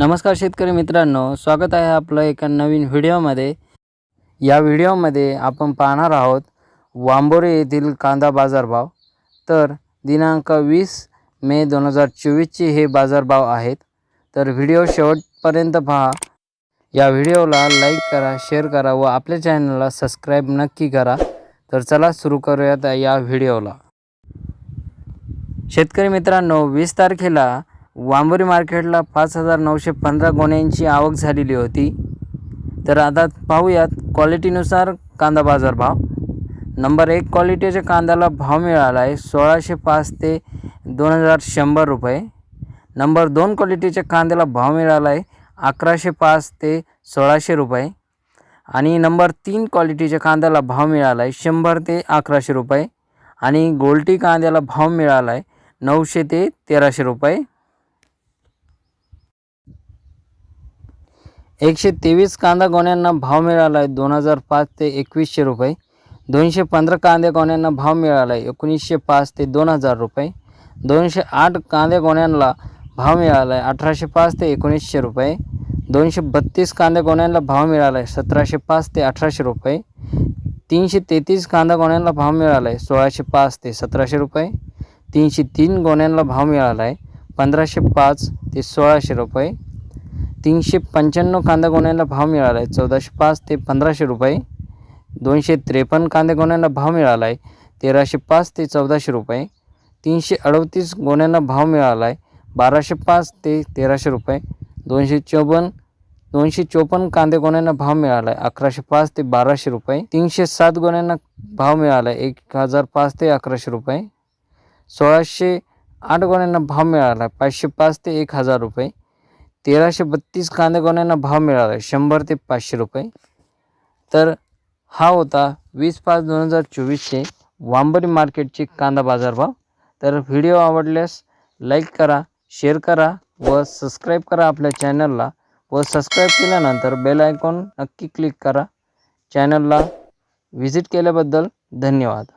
नमस्कार शेतकरी मित्रांनो स्वागत आहे आपलं एका नवीन व्हिडिओमध्ये. या व्हिडिओमध्ये आपण पाहणार आहोत वांबोरे येथील कांदा बाजारभाव. तर दिनांक वीस मे दोन हजार चोवीसचे हे बाजारभाव आहेत. तर व्हिडिओ शेवटपर्यंत पहा. या व्हिडिओला लाईक करा शेअर करा व आपल्या चॅनलला सबस्क्राईब नक्की करा. तर चला सुरू करूयात या व्हिडिओला. शेतकरी मित्रांनो वीस तारखेला वांबोरी मार्केटला पाच हजार नऊशे पंधरा गोण्यांची आवक झालेली होती. तर आता पाहूयात क्वालिटीनुसार कांदा बाजार भाव नंबर एक क्वालिटीच्या कांद्याला भाव मिळाला आहे सोळाशे पाच ते दोन हजार शंभर रुपये. नंबर दोन क्वालिटीच्या कांद्याला भाव मिळाला आहे अकराशे पाच ते सोळाशे रुपये. आणि नंबर तीन क्वालिटीच्या कांद्याला भाव मिळाला आहे शंभर ते अकराशे रुपये. आणि गोल्टी कांद्याला भाव मिळाला आहे नऊशे ते तेराशे रुपये. एकशे तेवीस कांदा गोण्यांना भाव मिळाला आहे दोन हजार पाच ते एकवीसशे रुपये. दोनशे पंधरा कांदे गोण्यांना भाव मिळाला आहे एकोणीसशे पाच ते दोन हजार रुपये. दोनशे आठ कांदे गोण्यांना भाव मिळाला आहे अठराशे पाच ते एकोणीसशे रुपये. दोनशे बत्तीस कांदे गोण्यांना भाव मिळाला आहे सतराशे पाच ते अठराशे रुपये. तीनशे तेहतीस कांदा गोण्यांना भाव मिळाला आहे सोळाशे पाच ते सतराशे रुपये. तीनशे तीन गोण्यांना भाव मिळाला आहे पंधराशे पाच ते सोळाशे रुपये. तीनशे पंच्याण्णव कांदा भाव मिळाला आहे चौदाशे पाच ते पंधराशे रुपये. दोनशे त्रेपन्न कांदे भाव मिळाला आहे तेराशे पाच ते चौदाशे रुपये. तीनशे अडतीस गोण्यांना भाव मिळाला आहे बाराशे पाच ते तेराशे रुपये. दोनशे चौपन्न दोनशे चोपन्न कांदे गोण्यांना भाव मिळाला आहे अकराशे पाच ते बाराशे रुपये. तीनशे सात गोण्यांना भाव मिळाला आहे एक हजार पाच ते अकराशे रुपये. सोळाशे आठ गोण्यांना भाव मिळाला आहे पाचशे पाच ते एक हजार रुपये. तेराशे बत्तीस कांदेकोण्यांना भाव मिळाला आहे शंभर ते पाचशे रुपये. तर हा होता वीस पाच दोन हजार चोवीसचे वांबरी मार्केटचे कांदा बाजारभाव. तर व्हिडिओ आवडल्यास लाईक करा शेअर करा व सबस्क्राईब करा आपल्या चॅनलला व सबस्क्राईब केल्यानंतर बेल आयकॉन नक्की क्लिक करा. चॅनलला व्हिजिट केल्याबद्दल धन्यवाद.